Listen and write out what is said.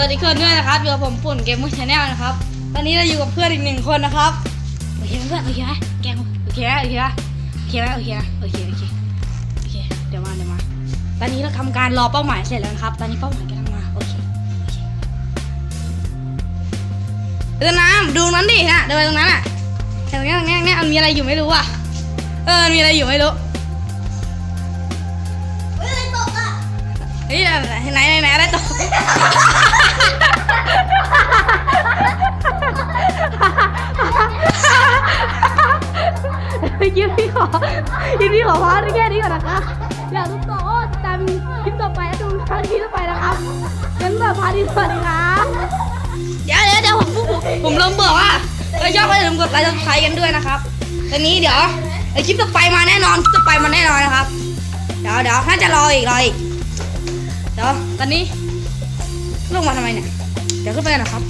วัสดีเพื่อนด้วยนะครับอยู่กับผมปุ่นเกมมือชาแนลนะครับ ตอนนี้เราอยู่กับเพื่อนอีกหนึ่งคนนะครับโอเคเพื่อนโอเคไหมแกงโอเคไหมโอเคไหมโอเคไหมโอเคไหมโอเคโอเคโอเคเดี๋ยวมาเดี๋ยวมาตอนนี้เราทำการรอเป้าหมายเสร็จแล้วนะครับ ตอนนี้เป้าหมายกำลังมาโอเคโอเคเดินน้ำดูนั้นดินะเดินไปตรงนั้นอะแต่ตรงนี้ตรงนี้ตรงนี้มันมีอะไรอยู่ไม่รู้อะเออมีอะไรอยู่ไม่รู้เฮ้ยอะไรตกอะเฮ้ยไหนไหนไหนอะไรต่อ ยิ้มพี่ขอยิ้มพี่ขอพาร์ทแค่นี้ก่อนนะคะอย่าทุกตัวโอ้ตามคลิปต่อไปแล้วดูพาร์ทที่ต่อไปนะครับงั้นแบบพาร์ทที่สวัสดีครับเดี๋ยวเดี๋ยวเดี๋ยวผมผมผมผมเริ่มเบื่อว่าเออชอบก็อย่าลืมกดไลค์กดไลค์กันด้วยนะครับตอนนี้เดี๋ยวเดี๋ยวคลิปต่อไปมาแน่นอนคลิปต่อไปมาแน่นอนนะครับ เดี๋ยวเดี๋ยวน่าจะรออีกรออีกเดี๋ยวตอนนี้ลงมาทำไมเนี่ยเดี๋ยวขึ้นไปกันนะครับ